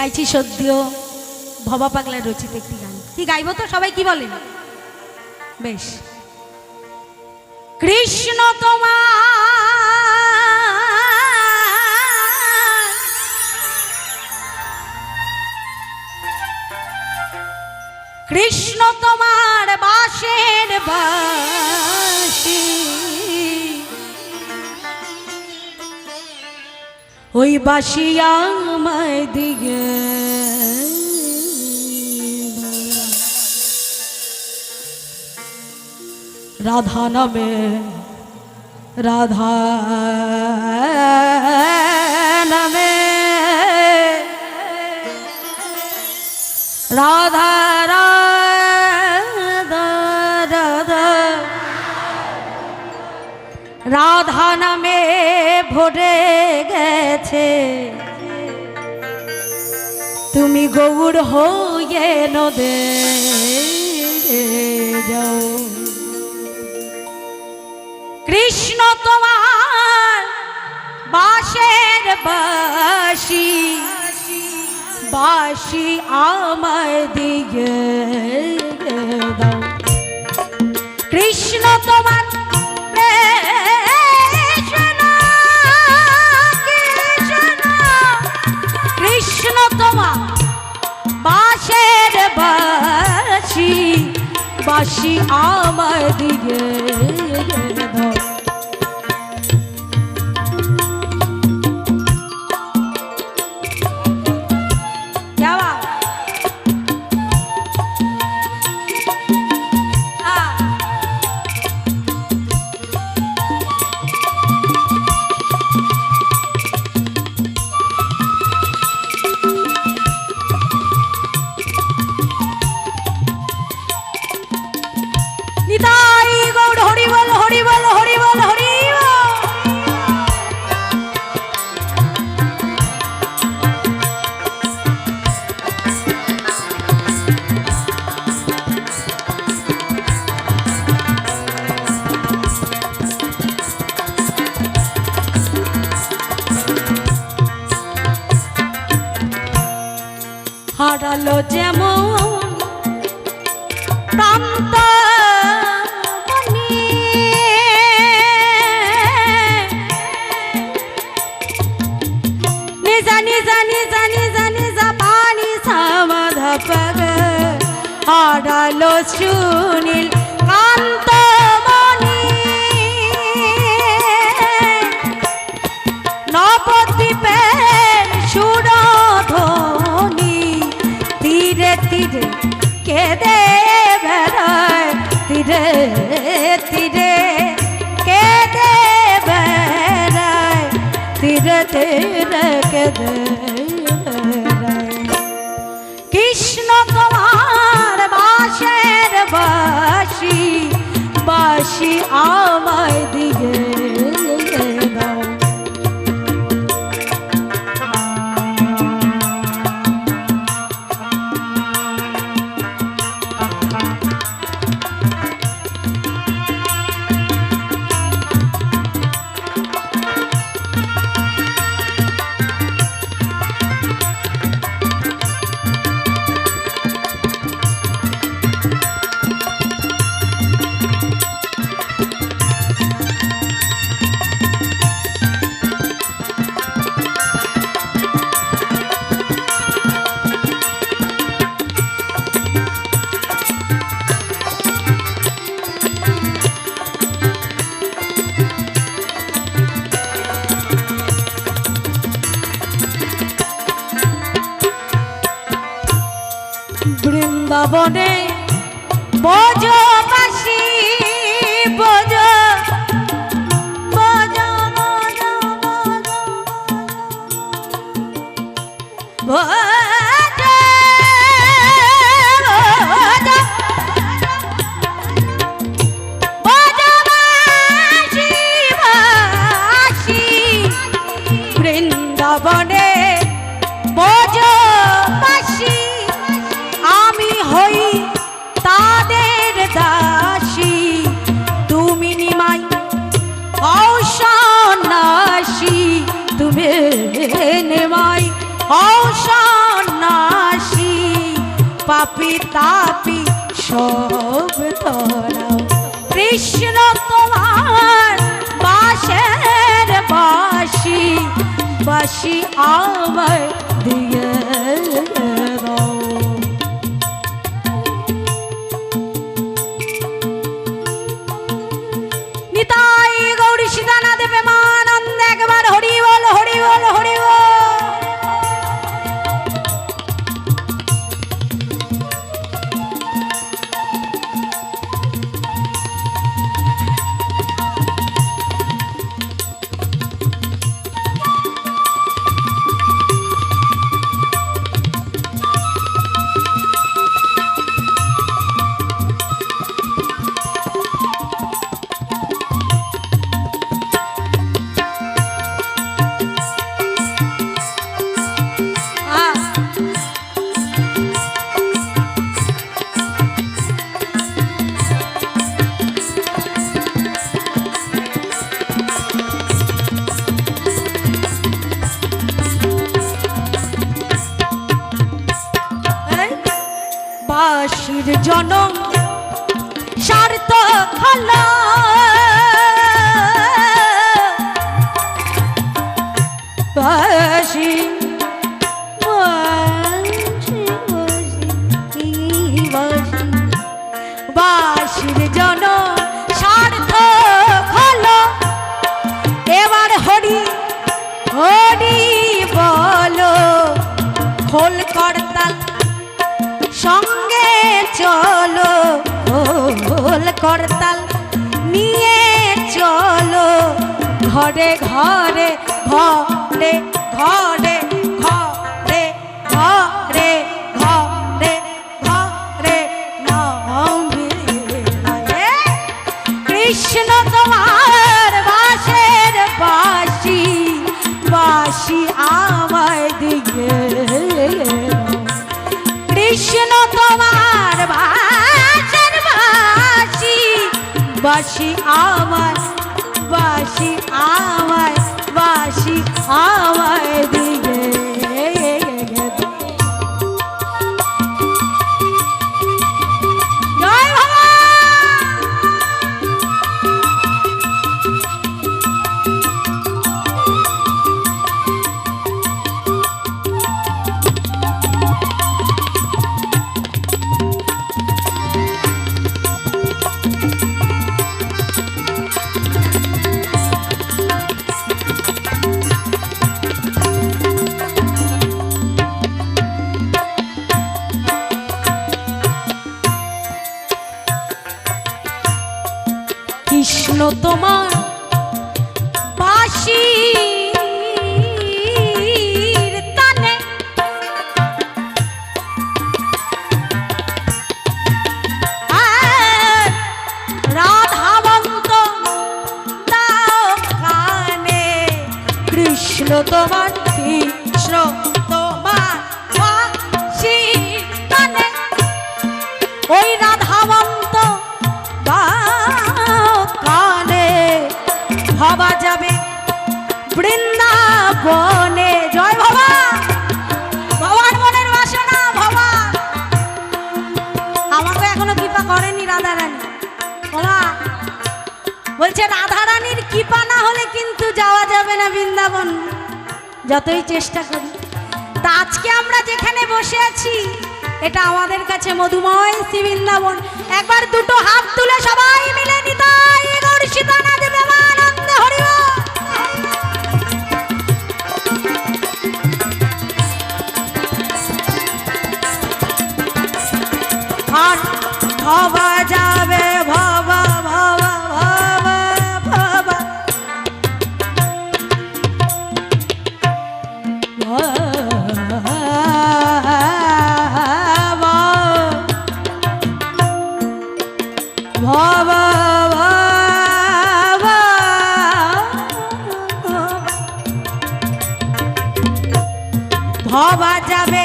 গাইছি সদ্য ভবা পাগলার রচিত একটি গান। কি গাইবো তো? সবাই কি বলেন বেশ। কৃষ্ণ তোমার কৃষ্ণ তোমার বাসের বাসি ওই বাসি আমায় দিগে রাধা নামে রাধা নামে রাধা ভরে গেছে। তুমি গৌর হয়ে নদে যাও। কৃষ্ণ তোমার বাসের বাসি বাসি আমার দিকে দাও। কৃষ্ণ তোমার বাসি আমার দিকে। তীরে কেঁদে বেড়ায় তীরে তীরে কেঁদে বৃন্দাবনে বজ তাপি সব তোরা কৃষ্ণ তোমার বাসের বাসি বাসি আমার দিয়ে স্বার্থ খালা। করতাল নিয়ে চলো। ঘরে ঘরে ঘরে ঘরে ঘরে ঘরে ঘরে ঘরে নমিলে কৃষ্ণ তোমার বাসি আওয়াজ বাসি আওয়াজ বাসি আওয়াজ দিয়ে। যতই চেষ্টা করি। তা আজকে আমরা যেখানে বসে আছি, এটা আমাদের কাছে মধুময় শ্রী বৃন্দাবন একবার দুটো হাত তুলে সবাই মিলে নিতাই সীতানা দেবে আনন্দে ভবা যাবে সবা যাবে।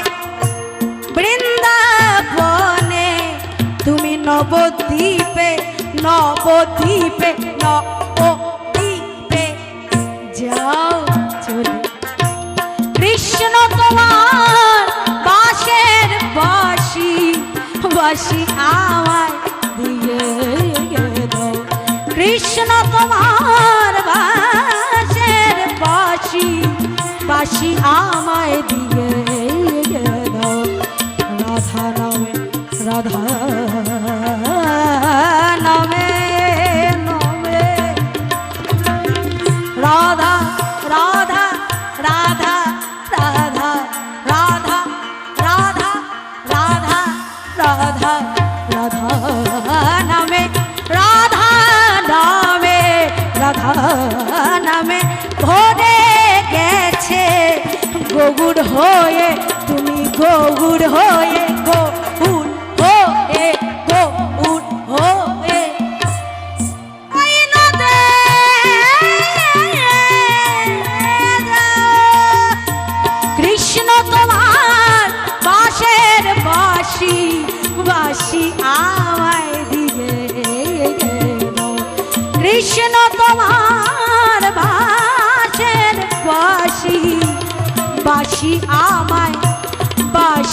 বৃন্দাবনে তুমি নবদ্বীপে নবদ্বীপে নবদ্বীপে যাও চলে। কৃষ্ণ তোমার বাঁশের বাসি বাসি আমায় দিয়ে কৃষ্ণ তোমার বাসের বাসি বাসি আমায় রাধা নামে রাধা নামে নামে। রাধা রাধা রাধা রাধা রাধা রাধা রাধা রাধা।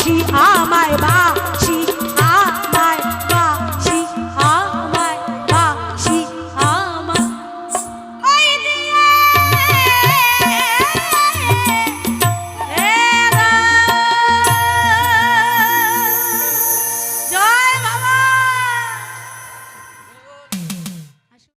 আছি আমার